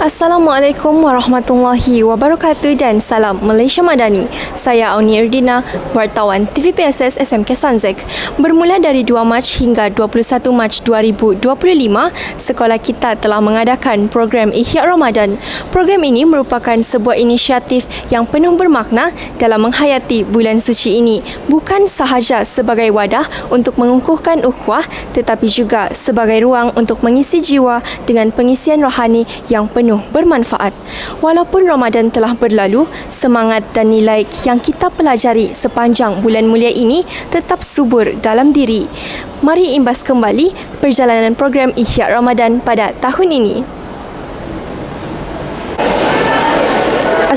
Assalamualaikum warahmatullahi wabarakatuh dan salam Malaysia Madani. Saya Auni Erdina, wartawan TVPSS SMK Sanzek. Bermula dari 2 Mac hingga 21 Mac 2025, sekolah kita telah mengadakan program Ihya Ramadan. Program ini merupakan sebuah inisiatif yang penuh bermakna dalam menghayati bulan suci ini, bukan sahaja sebagai wadah untuk mengukuhkan ukhuwah tetapi juga sebagai ruang untuk mengisi jiwa dengan pengisian rohani yang penuh penuh bermanfaat. Walaupun Ramadan telah berlalu, semangat dan nilai yang kita pelajari sepanjang bulan mulia ini tetap subur dalam diri. Mari imbas kembali perjalanan program Ihya Ramadan pada tahun ini.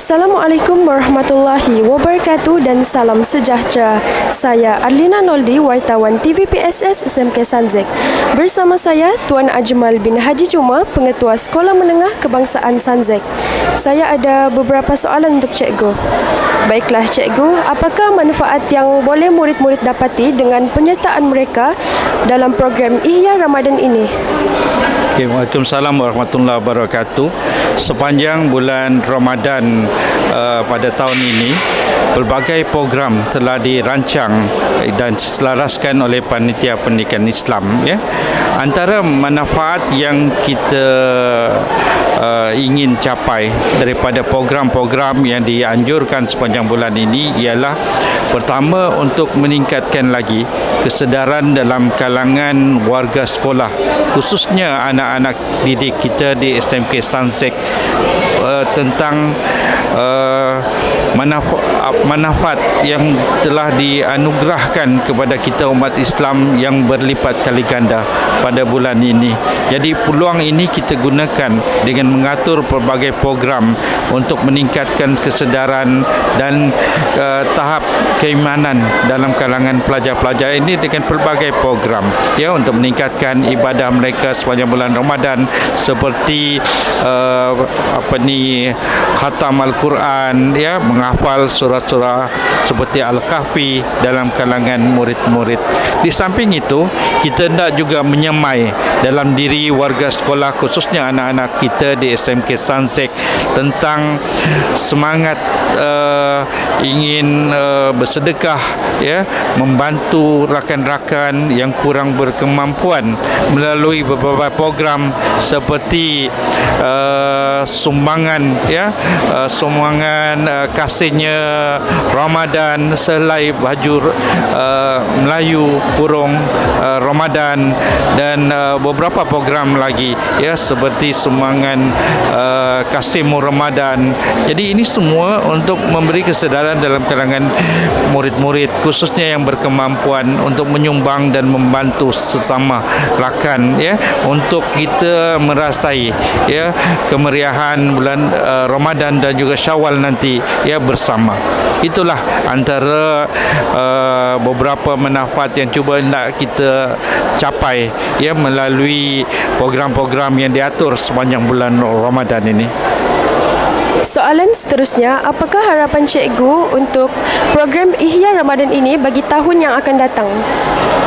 Assalamualaikum warahmatullahi wabarakatuh dan salam sejahtera. Saya Arlina Noldi, wartawan TVPSS SMK Sanzek. Bersama saya Tuan Ajmal bin Haji Cuma, Pengetua Sekolah Menengah Kebangsaan Sanzek. Saya ada beberapa soalan untuk cikgu. Baiklah cikgu, apakah manfaat yang boleh murid-murid dapati dengan penyertaan mereka dalam program Ihya Ramadan ini? Okay, Waalaikumsalam warahmatullahi wabarakatuh. Sepanjang bulan Ramadan uh, pada tahun ini, pelbagai program telah dirancang dan selaraskan oleh panitia pendidikan Islam. Ya, antara manfaat yang kita uh, ingin capai daripada program-program yang dianjurkan sepanjang bulan ini ialah pertama untuk meningkatkan lagi kesedaran dalam kalangan warga sekolah khususnya anak-anak didik kita di SMK Sansek uh, tentang uh, manfaat, manfaat yang telah dianugerahkan kepada kita umat Islam yang berlipat kali ganda pada bulan ini. Jadi peluang ini kita gunakan dengan mengatur pelbagai program untuk meningkatkan kesedaran dan uh, tahap keimanan dalam kalangan pelajar-pelajar ini dengan pelbagai program ya untuk meningkatkan ibadah mereka sepanjang bulan Ramadan seperti uh, apa ni khatam al-Quran ya menghafal surah-surah seperti al-Kahfi dalam kalangan murid-murid. Di samping itu kita hendak juga menyemai dalam diri warga sekolah khususnya anak-anak kita di SMK Sansek tentang semangat uh, ingin uh, bersedekah ya membantu rakan-rakan yang kurang berkemampuan melalui beberapa program seperti uh, sumbangan ya uh, sumbangan uh, kasihnya Ramadan selai baju uh, Melayu kurung uh, Ramadan dan uh, beberapa program lagi ya seperti sumbangan uh, kasih Ramadan. Jadi ini semua untuk memberi kesedaran dalam kalangan murid-murid khususnya yang berkemampuan untuk menyumbang dan membantu sesama rakan ya untuk kita merasai ya kemeriahan bulan uh, Ramadan dan juga Syawal nanti ya bersama. Itulah antara uh, beberapa manfaat yang cuba nak kita capai ya melalui program-program yang diatur sepanjang bulan Ramadan ini Soalan seterusnya, apakah harapan cikgu untuk program Ihya Ramadan ini bagi tahun yang akan datang?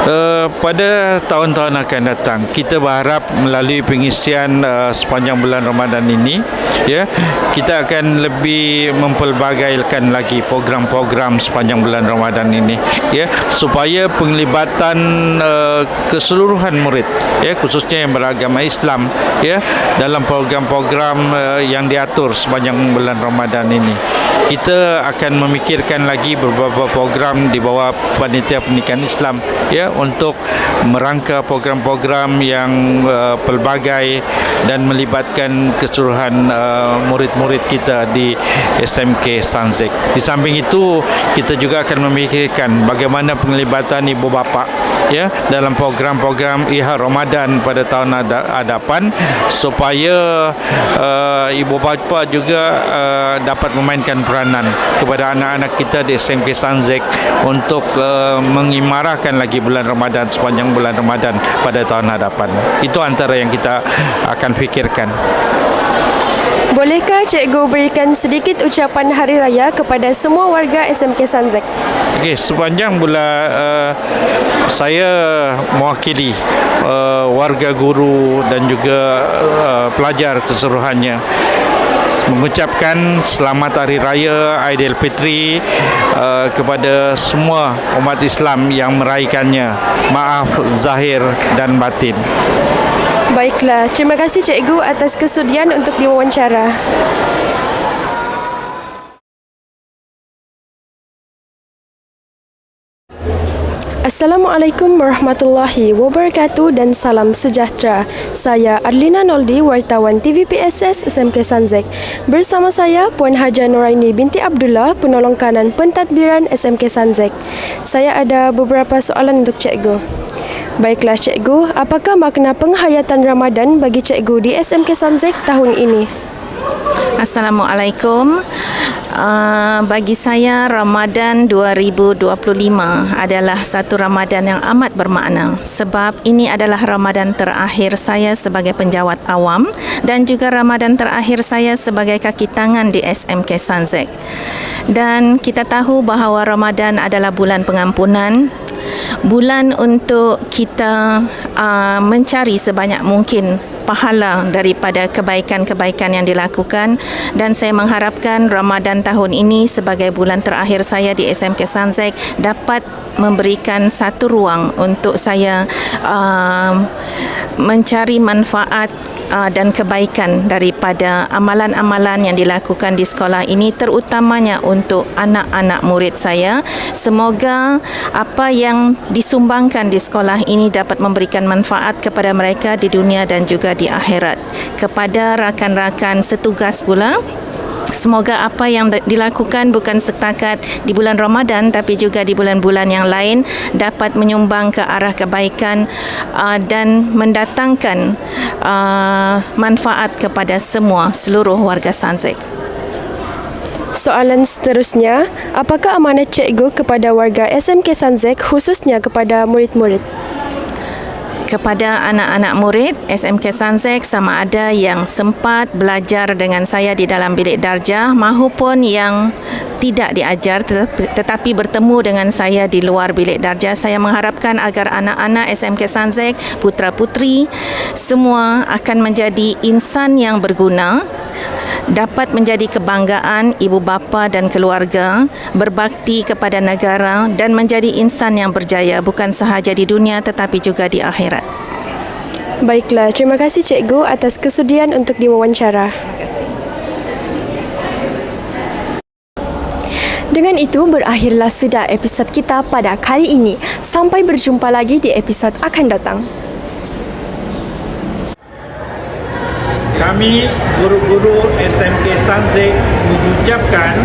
Uh, pada tahun-tahun akan datang, kita berharap melalui pengisian uh, sepanjang bulan Ramadan ini, ya, kita akan lebih mempelbagaikan lagi program-program sepanjang bulan Ramadan ini, ya, supaya penglibatan uh, keseluruhan murid, ya, khususnya yang beragama Islam, ya, dalam program-program uh, yang diatur sepanjang bulan Ramadan ini. Kita akan memikirkan lagi beberapa program di bawah panitia pendidikan Islam ya untuk merangka program-program yang uh, pelbagai dan melibatkan keseluruhan uh, murid-murid kita di SMK Sansek. Di samping itu kita juga akan memikirkan bagaimana penglibatan ibu bapa ya dalam program-program IHA Ramadan pada tahun hadapan supaya uh, ibu bapa juga uh, dapat memainkan peranan kepada anak-anak kita di SMK Sanzek untuk uh, mengimarahkan lagi bulan Ramadan sepanjang bulan Ramadan pada tahun hadapan. Itu antara yang kita akan fikirkan. Bolehkah cikgu berikan sedikit ucapan hari raya kepada semua warga SMK Sanzek? Okey, sepanjang bulan uh, saya mewakili uh, warga guru dan juga uh, pelajar keseluruhannya mengucapkan selamat hari raya Aidilfitri uh, kepada semua umat Islam yang meraihkannya. Maaf zahir dan batin. Baiklah, terima kasih cikgu atas kesudian untuk diwawancara. Assalamualaikum warahmatullahi wabarakatuh dan salam sejahtera. Saya Arlina Noldi, wartawan TVPSS SMK Sanzek. Bersama saya Puan Haja Nuraini binti Abdullah, penolong kanan pentadbiran SMK Sanzek. Saya ada beberapa soalan untuk cikgu. Baiklah cikgu, apakah makna penghayatan Ramadan bagi cikgu di SMK Sanzek tahun ini? Assalamualaikum. Uh, bagi saya Ramadan 2025 adalah satu Ramadan yang amat bermakna sebab ini adalah Ramadan terakhir saya sebagai penjawat awam dan juga Ramadan terakhir saya sebagai kaki tangan di SMK Sanzek. Dan kita tahu bahawa Ramadan adalah bulan pengampunan bulan untuk kita uh, mencari sebanyak mungkin pahala daripada kebaikan-kebaikan yang dilakukan. Dan saya mengharapkan Ramadan tahun ini sebagai bulan terakhir saya di SMK Sanzek dapat memberikan satu ruang untuk saya uh, mencari manfaat uh, dan kebaikan daripada amalan-amalan yang dilakukan di sekolah ini terutamanya untuk anak-anak murid saya. Semoga apa yang disumbangkan di sekolah ini dapat memberikan manfaat kepada mereka di dunia dan juga di akhirat. Kepada rakan-rakan setugas pula Semoga apa yang dilakukan bukan setakat di bulan Ramadan tapi juga di bulan-bulan yang lain dapat menyumbang ke arah kebaikan uh, dan mendatangkan uh, manfaat kepada semua seluruh warga Sanzek. Soalan seterusnya, apakah amanat cikgu kepada warga SMK Sanzek khususnya kepada murid-murid? Kepada anak-anak murid SMK Sanzek sama ada yang sempat belajar dengan saya di dalam bilik darjah maupun yang tidak diajar tetapi bertemu dengan saya di luar bilik darjah. Saya mengharapkan agar anak-anak SMK Sanzek putra-putri semua akan menjadi insan yang berguna dapat menjadi kebanggaan ibu bapa dan keluarga, berbakti kepada negara dan menjadi insan yang berjaya bukan sahaja di dunia tetapi juga di akhirat. Baiklah, terima kasih cikgu atas kesudian untuk diwawancara. Dengan itu berakhirlah sudah episod kita pada kali ini. Sampai berjumpa lagi di episod akan datang. Kami guru-guru SMK Sanzek mengucapkan